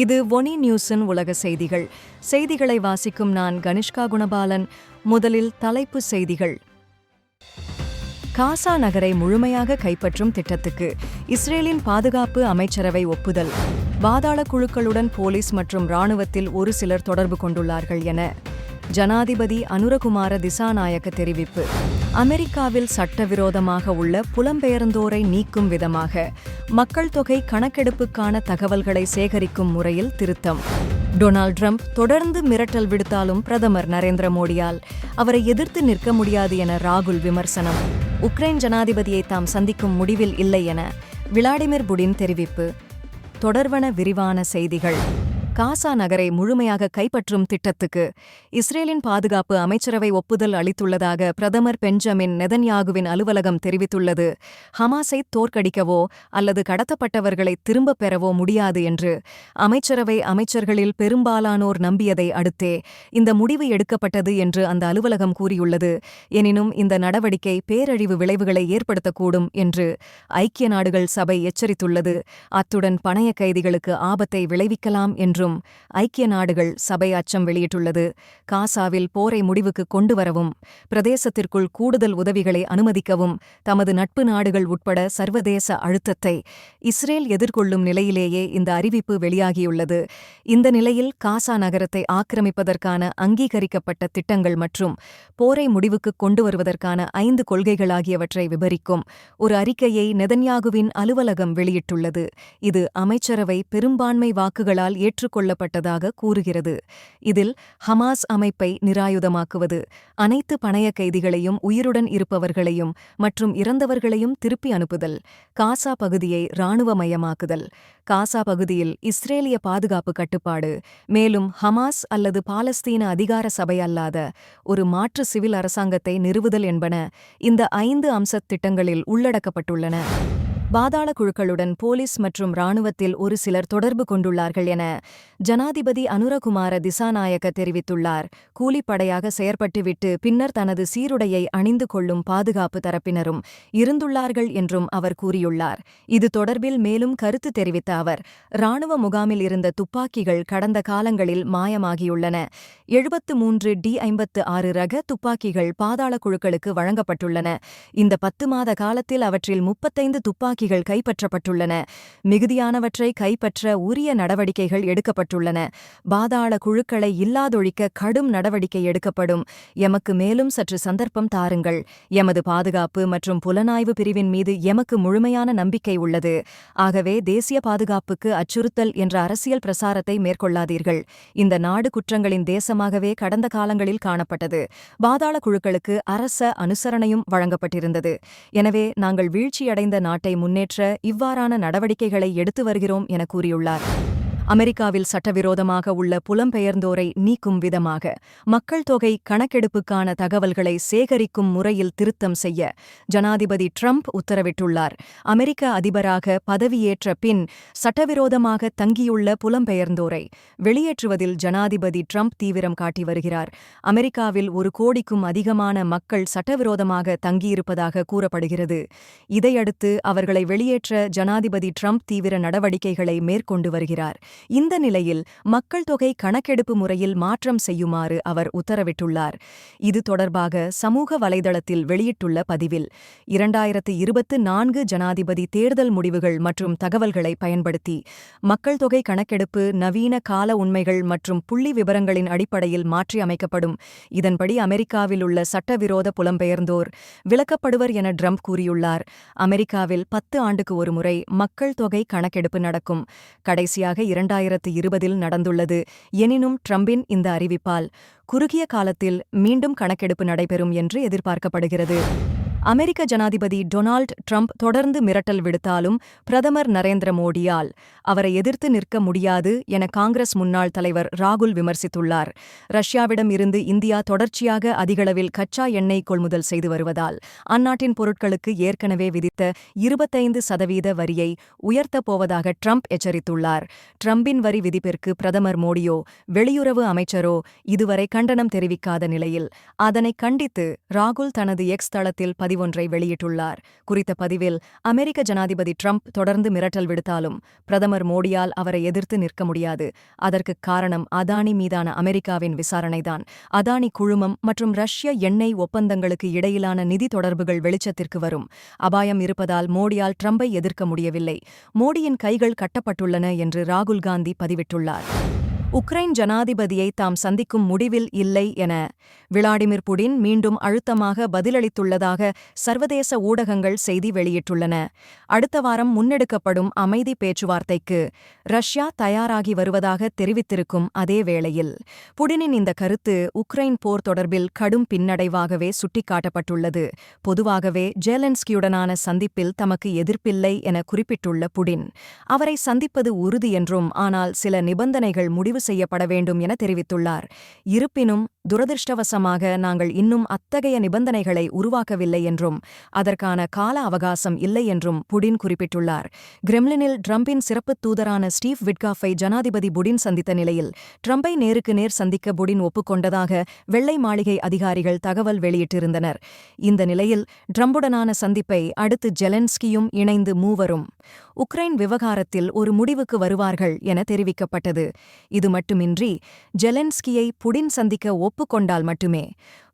இது ஒனி நியூஸின் உலக செய்திகள். செய்திகளை வாசிக்கும் நான் கனிஷ்கா குணபாலன். முதலில் தலைப்பு செய்திகள். காசா நகரை முழுமையாக கைப்பற்றும் திட்டத்துக்கு இஸ்ரேலின் பாதுகாப்பு அமைச்சரவை ஒப்புதல். பாதாள குழுக்களுடன் போலீஸ் மற்றும் ராணுவத்தில் ஒரு சிலர் தொடர்பு கொண்டுள்ளார்கள் என ஜனாதிபதி அனுரகுமார திசாநாயக்க தெரிவிப்பு. அமெரிக்காவில் சட்டவிரோதமாக உள்ள புலம்பெயர்ந்தோரை நீக்கும் விதமாக மக்கள் தொகை கணக்கெடுப்புக்கான தகவல்களை சேகரிக்கும் முறையில் திருத்தம். டொனால்ட் ட்ரம்ப் தொடர்ந்து மிரட்டல் விடுத்தாலும் பிரதமர் நரேந்திர மோடியால் அவரை எதிர்த்து நிற்க முடியாது என ராகுல் விமர்சனம். உக்ரைன் ஜனாதிபதியை தாம் சந்திக்கும் முடிவில் இல்லை என விளாடிமிர் புடின் தெரிவிப்பு. தொடர்வன விரிவான செய்திகள். காசா நகரை முழுமையாக கைப்பற்றும் திட்டத்துக்கு இஸ்ரேலின் பாதுகாப்பு அமைச்சரவை ஒப்புதல் அளித்துள்ளதாக பிரதமர் பெஞ்சமின் நெதன்யாகுவின் அலுவலகம் தெரிவித்துள்ளது. ஹமாஸை தோற்கடிக்கவோ அல்லது கடத்தப்பட்டவர்களை திரும்பப் பெறவோ முடியாது என்று அமைச்சரவை அமைச்சர்களில் பெரும்பாலானோர் நம்பியதை அடுத்தே இந்த முடிவு எடுக்கப்பட்டது என்று அந்த அலுவலகம் கூறியுள்ளது. எனினும் இந்த நடவடிக்கை பேரழிவு விளைவுகளை ஏற்படுத்தக்கூடும் என்று ஐக்கிய நாடுகள் சபை எச்சரித்துள்ளது. அத்துடன் பணைய கைதிகளுக்கு ஆபத்தை விளைவிக்கலாம் என்று என்றும் ஐக்கிய நாடுகள் சபை அச்சம் வெளியிட்டுள்ளது. காசாவில் போரை முடிவுக்கு கொண்டு வரவும் பிரதேசத்திற்குள் கூடுதல் உதவிகளை அனுமதிக்கவும் தமது நட்பு நாடுகள் உட்பட சர்வதேச அழுத்தத்தை இஸ்ரேல் எதிர்கொள்ளும் நிலையிலேயே இந்த அறிவிப்பு வெளியாகியுள்ளது. இந்த நிலையில் காசா நகரத்தை ஆக்கிரமிப்பதற்கான அங்கீகரிக்கப்பட்ட திட்டங்கள் மற்றும் போரை முடிவுக்கு கொண்டு வருவதற்கான ஐந்து கொள்கைகளாகியவற்றை விபரிக்கும் ஒரு அறிக்கையை நெதன்யாகுவின் அலுவலகம் வெளியிட்டுள்ளது. இது அமைச்சரவை பெரும்பான்மை வாக்குகளால் ஏற்று கொள்ளப்பட்டதாக கூறுகிறது. இதில் ஹமாஸ் அமைப்பை நிராயுதமாக்குவது அனைத்து பணைய கைதிகளையும் உயிருடன் இருப்பவர்களையும் மற்றும் இறந்தவர்களையும் திருப்பி அனுப்புதல் காசா பகுதியை இராணுவமயமாக்குதல் காசா பகுதியில் இஸ்ரேலிய பாதுகாப்பு கட்டுப்பாடு மேலும் ஹமாஸ் அல்லது பாலஸ்தீன அதிகார சபை அல்லாத ஒரு மாற்று சிவில் அரசாங்கத்தை நிறுவுதல் என்பன இந்த ஐந்து அம்சத் திட்டங்களில் உள்ளடக்கப்பட்டுள்ளன. பாதாள குழுக்களுடன் போலீஸ் மற்றும் ராணுவத்தில் ஒரு சிலர் தொடர்பு கொண்டுள்ளார்கள் என ஜனாதிபதி அனுரகுமார திசாநாயக்க தெரிவித்துள்ளார். கூலிப்படையாக செயற்பட்டுவிட்டு பின்னர் தனது சீருடையை அணிந்து கொள்ளும் பாதுகாப்பு தரப்பினரும் இருந்துள்ளார்கள் என்றும் அவர் கூறியுள்ளார். இது தொடர்பில் மேலும் கருத்து தெரிவித்த அவர் ராணுவ முகாமில் இருந்த துப்பாக்கிகள் கடந்த காலங்களில் மாயமாகியுள்ளன. எழுபத்து மூன்று டி ஐம்பத்து ஆறு ரக துப்பாக்கிகள் பாதாள குழுக்களுக்கு வழங்கப்பட்டுள்ளன. இந்த பத்து மாத காலத்தில் அவற்றில் முப்பத்தைந்து துப்பாக்கி துப்பாக்கிகள் கைப்பற்றப்பட்டுள்ளன. மிகுதியானவற்றை கைப்பற்ற உரிய நடவடிக்கைகள் எடுக்கப்பட்டுள்ளன. பாதாள குழுக்களை இல்லாதொழிக்க கடும் நடவடிக்கை எடுக்கப்படும். எமக்கு மேலும் சற்று சந்தர்ப்பம் தாருங்கள். எமது பாதுகாப்பு மற்றும் புலனாய்வு பிரிவின் மீது எமக்கு முழுமையான நம்பிக்கை உள்ளது. ஆகவே தேசிய பாதுகாப்புக்கு அச்சுறுத்தல் என்ற அரசியல் பிரசாரத்தை மேற்கொள்ளாதீர்கள். இந்த நாடு குற்றங்களின் தேசமாகவே கடந்த காலங்களில் காணப்பட்டது. பாதாள குழுக்களுக்கு அரச அனுசரணையும் வழங்கப்பட்டிருந்தது. எனவே நாங்கள் வீழ்ச்சியடைந்த நாட்டை முன்னேற்ற இவ்வாறான நடவடிக்கைகளை எடுத்து வருகிறோம் என கூறியுள்ளார். அமெரிக்காவில் சட்டவிரோதமாக உள்ள புலம்பெயர்ந்தோரை நீக்கும் விதமாக மக்கள் தொகை கணக்கெடுப்புக்கான தகவல்களை சேகரிக்கும் முறையில் திருத்தம் செய்ய ஜனாதிபதி ட்ரம்ப் உத்தரவிட்டுள்ளார். அமெரிக்க அதிபராக பதவியேற்ற பின் சட்டவிரோதமாக தங்கியுள்ள புலம்பெயர்ந்தோரை வெளியேற்றுவதில் ஜனாதிபதி ட்ரம்ப் தீவிரம் காட்டி வருகிறார். அமெரிக்காவில் ஒரு கோடிக்கும் அதிகமான மக்கள் சட்டவிரோதமாக தங்கியிருப்பதாக கூறப்படுகிறது. இதையடுத்து அவர்களை வெளியேற்ற ஜனாதிபதி ட்ரம்ப் தீவிர நடவடிக்கைகளை மேற்கொண்டு வருகிறார். இந்த நிலையில் மக்கள் தொகை கணக்கெடுப்பு முறையில் மாற்றம் செய்யுமாறு அவர் உத்தரவிட்டுள்ளார். இது தொடர்பாக சமூக வலைதளத்தில் வெளியிட்டுள்ள பதிவில் இரண்டாயிரத்து இருபத்து நான்கு ஜனாதிபதி தேர்தல் முடிவுகள் மற்றும் தகவல்களை பயன்படுத்தி மக்கள் தொகை கணக்கெடுப்பு நவீன கால உண்மைகள் மற்றும் புள்ளி விவரங்களின் அடிப்படையில் மாற்றியமைக்கப்படும். இதன்படி அமெரிக்காவில் உள்ள சட்டவிரோத புலம்பெயர்ந்தோர் விளக்கப்படுவர் என ட்ரம்ப் கூறியுள்ளார். அமெரிக்காவில் பத்து ஆண்டுக்கு ஒருமுறை மக்கள் தொகை கணக்கெடுப்பு நடக்கும். கடைசியாக இரண்டாயிரத்து இருபதில் நடந்துள்ளது. எனினும் ட்ரம்பின் இந்த அறிவிப்பால் குறுகிய காலத்தில் மீண்டும் கணக்கெடுப்பு நடைபெறும் என்று எதிர்பார்க்கப்படுகிறது. அமெரிக்க ஜனாதிபதி டொனால்ட் ட்ரம்ப் தொடர்ந்து மிரட்டல் விடுத்தாலும் பிரதமர் நரேந்திர மோடியால் அவரை எதிர்த்து நிற்க முடியாது என காங்கிரஸ் முன்னாள் தலைவர் ராகுல் விமர்சித்துள்ளார். ரஷ்யாவிடம் இருந்து இந்தியா தொடர்ச்சியாக அதிகளவில் கச்சா எண்ணெய் கொள்முதல் செய்து வருவதால் அந்நாட்டின் பொருட்களுக்கு ஏற்கனவே விதித்த இருபத்தைந்து சதவீத வரியை உயர்த்தப் போவதாக ட்ரம்ப் எச்சரித்துள்ளார். ட்ரம்பின் வரி விதிப்பிற்கு பிரதமர் மோடியோ வெளியுறவு அமைச்சரோ இதுவரை கண்டனம் தெரிவிக்காத நிலையில் அதனை கண்டித்து ராகுல் தனது எக்ஸ் தளத்தில் பதிவொன்றை வெளியிட்டுள்ளார். குறித்த பதிவில் அமெரிக்க ஜனாதிபதி ட்ரம்ப் தொடர்ந்து மிரட்டல் விடுத்தாலும் பிரதமர் மோடியால் அவரை எதிர்த்து நிற்க முடியாது. அதற்கு காரணம் அதானி மீதான அமெரிக்காவின் விசாரணைதான். அதானி குழுமம் மற்றும் ரஷ்ய எண்ணெய் ஒப்பந்தங்களுக்கு இடையிலான நிதி தொடர்புகள் வெளிச்சத்திற்கு வரும். அபாயம் இருப்பதால் மோடியால் ட்ரம்பை எதிர்க்க முடியவில்லை. மோடியின் கைகள் கட்டப்பட்டுள்ளன என்று ராகுல் காந்தி பதிவிட்டுள்ளார். உக்ரைன் ஜனாதிபதியை தாம் சந்திக்கும் முடிவில் இல்லை என விளாடிமிர் புடின் மீண்டும் அழுத்தமாக பதிலளித்துள்ளதாக சர்வதேச ஊடகங்கள் செய்தி வெளியிட்டுள்ளன. அடுத்த வாரம் முன்னெடுக்கப்படும் அமைதி பேச்சுவார்த்தைக்கு ரஷ்யா தயாராகி வருவதாக தெரிவித்திருக்கும் அதே வேளையில் புடினின் இந்த கருத்து உக்ரைன் போர் தொடர்பில் கடும் பின்னடைவாகவே சுட்டிக்காட்டப்பட்டுள்ளது. பொதுவாகவே ஜேலன்ஸ்கியுடனான சந்திப்பில் தமக்கு எதிர்ப்பில்லை என குறிப்பிட்டுள்ள புடின் அவரை சந்திப்பது உறுதி என்றும் ஆனால் சில நிபந்தனைகள் முடிவு செய்யப்பட வேண்டும் என தெரிவித்துள்ளார். இருப்பினும் துரதிருஷ்டவசமாக நாங்கள் இன்னும் அத்தகைய நிபந்தனைகளை உருவாக்கவில்லை என்றும் அதற்கான கால அவகாசம் இல்லை என்றும் புடின் குறிப்பிட்டுள்ளார். கிரெம்லினில் ட்ரம்பின் சிறப்பு தூதரான ஸ்டீவ் விட்காஃபை ஜனாதிபதி புடின் சந்தித்த நிலையில் ட்ரம்பை நேருக்கு நேர் சந்திக்க புடின் ஒப்புக்கொண்டதாக வெள்ளை மாளிகை அதிகாரிகள் தகவல் வெளியிட்டிருந்தனர். இந்த நிலையில் ட்ரம்புடனான சந்திப்பை அடுத்து ஜெலன்ஸ்கியும் இணைந்து மூவரும் உக்ரைன் விவகாரத்தில் ஒரு முடிவுக்கு வருவார்கள் என தெரிவிக்கப்பட்டது. இது மட்டுமின்றி ஜெலன்ஸ்கியை புடின் சந்திக்க ஒப்புக்கொண்டால் மட்டுமே.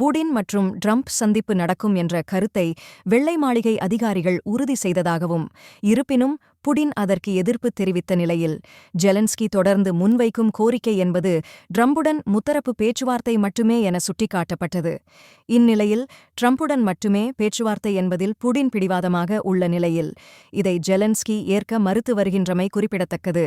புடின் மற்றும் ட்ரம்ப் சந்திப்பு நடக்கும் என்ற கருத்தை வெள்ளை மாளிகை அதிகாரிகள் உறுதி செய்ததாகவும் இருப்பினும் புடின் அதற்கு எதிர்ப்பு தெரிவித்த நிலையில் ஜெலன்ஸ்கி தொடர்ந்து முன்வைக்கும் கோரிக்கை என்பது ட்ரம்புடன் முத்தரப்பு பேச்சுவார்த்தை மட்டுமே என சுட்டிக்காட்டப்பட்டது. இந்நிலையில் ட்ரம்புடன் மட்டுமே பேச்சுவார்த்தை என்பதில் புடின் பிடிவாதமாக உள்ள நிலையில் இதை ஜெலன்ஸ்கி ஏற்க மறுத்து வருகின்றமை குறிப்பிடத்தக்கது.